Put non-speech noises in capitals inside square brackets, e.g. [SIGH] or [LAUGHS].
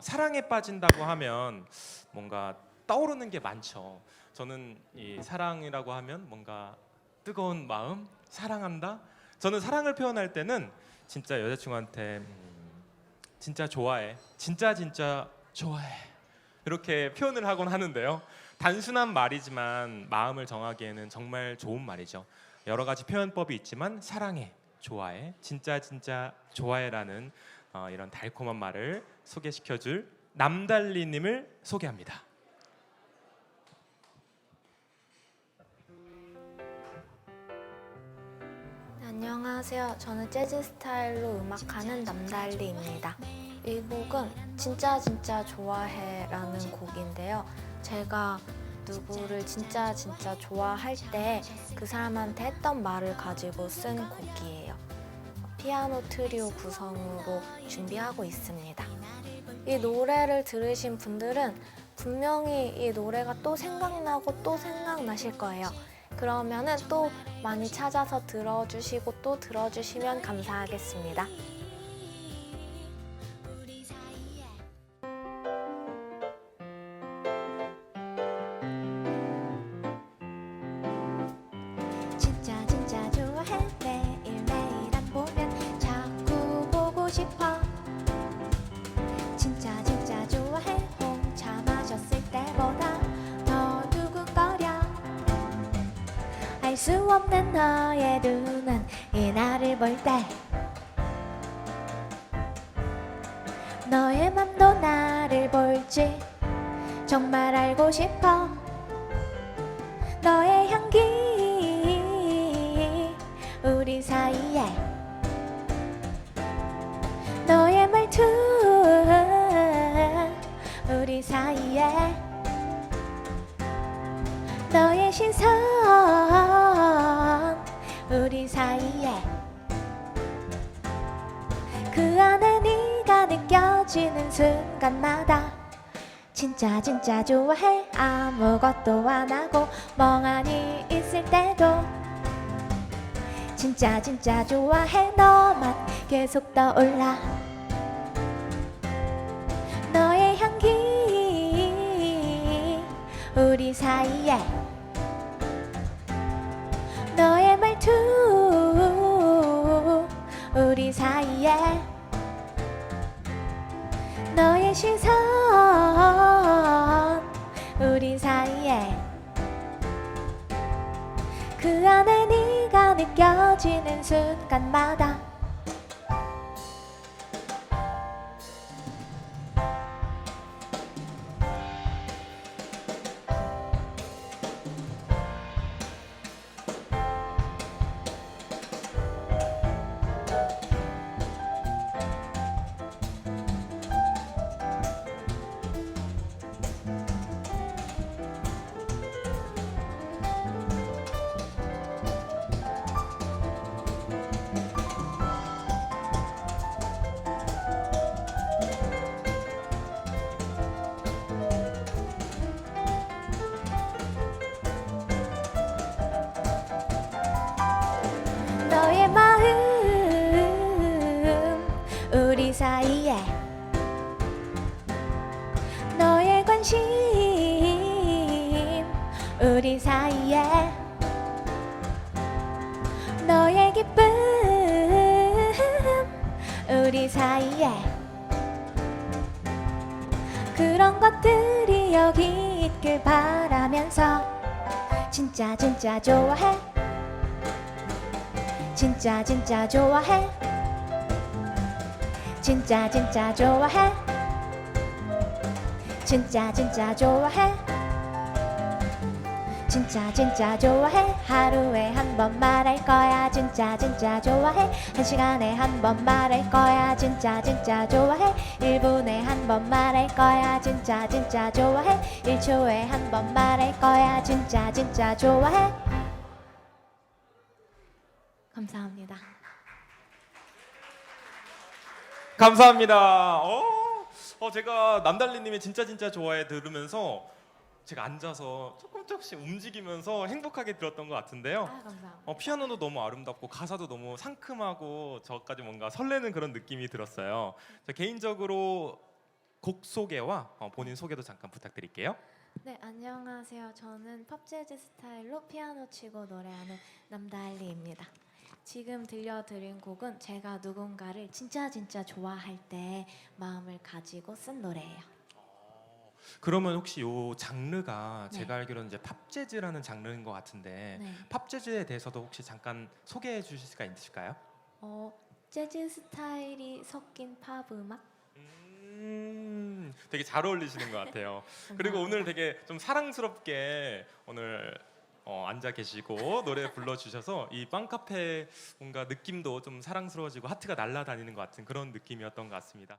어, 사랑에 빠진다고 하면 뭔가 떠오르는 게 많죠. 저는 이 사랑이라고 하면 뭔가 뜨거운 마음, 사랑한다. 저는 사랑을 표현할 때는 진짜 여자친구한테 음, 진짜 좋아해, 진짜 진짜 좋아해 이렇게 표현을 하곤 하는데요. 단순한 말이지만 마음을 정하기에는 정말 좋은 말이죠. 여러 가지 표현법이 있지만 사랑해, 좋아해, 진짜 진짜 좋아해라는 어, 이런 달콤한 말을 소개시켜줄 남달리님을 소개합니다. 네, 안녕하세요. 저는 재즈 스타일로 음악하는 남달리입니다. 이 곡은 진짜 진짜 좋아해라는 곡인데요. 제가 누구를 진짜 진짜 좋아할 때 그 사람한테 했던 말을 가지고 쓴 곡이에요. 피아노 트리오 구성으로 준비하고 있습니다. 이 노래를 들으신 분들은 분명히 이 노래가 또 생각나고 또 생각나실 거예요. 그러면은 또 많이 찾아서 들어주시고 또 들어주시면 감사하겠습니다. 싶어. 진짜 진짜 좋아해. 홍차 마셨을 때보다 더 두근거려. 알 수 없는 너의 눈은 이 나를 볼 때. 너의 맘도 나를 볼지. 정말 알고 싶어 사이에 너의 신선 우리 사이에 그 안에 네가 느껴지는 순간마다 진짜 진짜 좋아해. 아무것도 안 하고 멍하니 있을 때도 진짜 진짜 좋아해. 너만 계속 떠올라 사이에 너의 말투 우리 사이에 너의 시선 우리 사이에 그 안에 네가 느껴지는 순간마다 관심 우리 사이에 너의 기쁨 우리 사이에 그런 것들이 여기 있길 바라면서 진짜 진짜 좋아해. 진짜 진짜 좋아해. 진짜 진짜 좋아해 진짜 진짜 좋아해. 진짜 진짜 좋아해. 하루에 한 번 말할 거야. 진짜 진짜 좋아해. 한 시간에 한 번 말할 거야. 진짜 진짜 좋아해. 1분에 한 번 말할 거야. 진짜 진짜 좋아해. 1초에 한 번 말할 거야. 진짜 진짜 좋아해. 감사합니다. 감사합니다. 어, 어 제가 남달리님의 진짜 진짜 좋아해 들으면서 제가 앉아서 조금 조금씩 움직이면서 행복하게 들었던 것 같은데요. 아 감사합니다. 어, 피아노도 너무 아름답고 가사도 너무 상큼하고 저까지 뭔가 설레는 그런 느낌이 들었어요. 저 개인적으로 곡 소개와 어, 본인 소개도 잠깐 부탁드릴게요. 네, 안녕하세요. 저는 팝 재즈 스타일로 피아노 치고 노래하는 남달리입니다. 지금 들려드린 곡은 제가 누군가를 진짜 진짜 좋아할 때 마음을 가지고 쓴 노래예요. 그러면 혹시 요 장르가 네. 제가 알기로는 이제 팝 재즈라는 장르인 것 같은데 네. 팝 재즈에 대해서도 혹시 잠깐 소개해 주실 수가 있으실까요? 어, 재즈 스타일이 섞인 팝 음악? 음, 되게 잘 어울리시는 것 같아요. [LAUGHS] 그리고. 오늘 되게 좀 사랑스럽게 오늘 어, 앉아 계시고 노래 불러주셔서 이 빵카페 뭔가 느낌도 좀 사랑스러워지고 하트가 날아다니는 것 같은 그런 느낌이었던 것 같습니다.